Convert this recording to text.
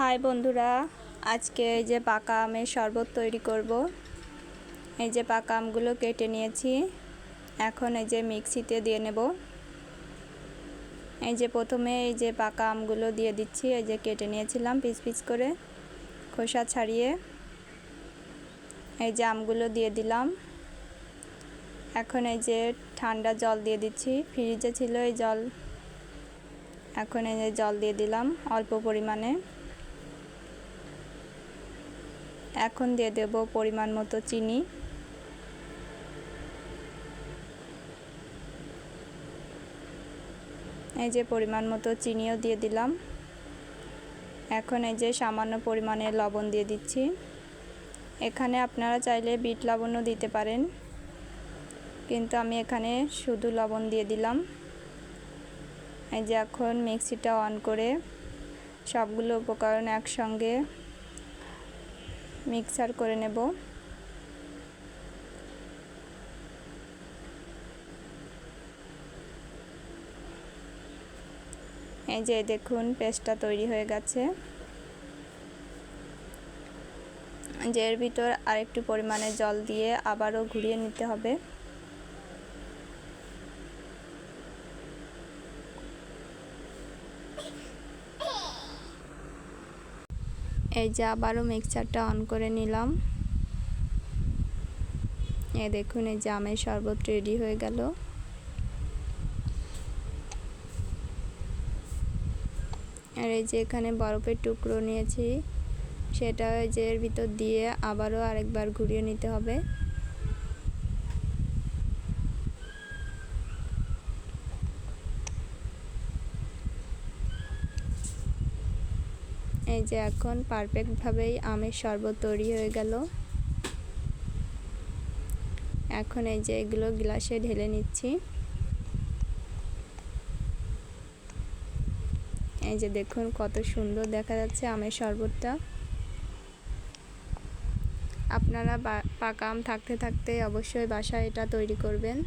High বন্ধুরা, আজকে এই যে পাকা আমের শরবত তৈরি করব। এই যে পাকা আমগুলো কেটে নিয়েছি, এখন এই যে মিক্সিতে দিয়ে নেব। এই যে প্রথমে এই যে পাকা আমগুলো দিয়ে দিচ্ছি, এই যে কেটে নিয়েছিলাম পিস পিস করে খোসা ছাড়িয়ে। এই যে আমগুলো দিয়ে দিলাম। এখন এই যে ঠান্ডা জল দিয়ে দিচ্ছি, ফ্রিজে ছিল এই জল। এখন এই যে জল দিয়ে দিলাম অল্প পরিমাণে। এখন দিয়ে দেব পরিমাণ মতো চিনি। এই যে পরিমাণ মতো চিনিও দিয়ে দিলাম। এখন এই যে সামান্য পরিমাণে লবণ দিয়ে দিচ্ছি। এখানে আপনারা চাইলে বিট লবণও দিতে পারেন, কিন্তু আমি এখানে শুধু লবণ দিয়ে দিলাম। এই যে এখন মিক্সিটা অন করে সবগুলো উপকরণ একসঙ্গে মিক্সার করে নেব। এই যে দেখুন, পেস্টটা তৈরি হয়ে গেছে। যে এর ভিতর আরেকটু পরিমাণে জল দিয়ে আবারও ঘুরিয়ে নিতে হবে। এই যে আবারও মিক্সারটা অন করে নিলাম। এ দেখুন, এই যে আমের শরবত রেডি হয়ে গেল। আর এই যে এখানে বরফের টুকরো নিয়েছি, সেটা যে এর ভিতর দিয়ে আবারও আরেকবার ঘুরিয়ে নিতে হবে। এই যে এখন পারফেক্টভাবেই আমের শরবত তৈরি হয়ে গেল। এখন এই যে এগুলো গ্লাসে ঢেলে নিচ্ছি। এই যে দেখুন কত সুন্দর দেখা যাচ্ছে আমের শরবতটা। আপনারা পাকা আম থাকতে থাকতে অবশ্যই বাসায় এটা তৈরি করবেন।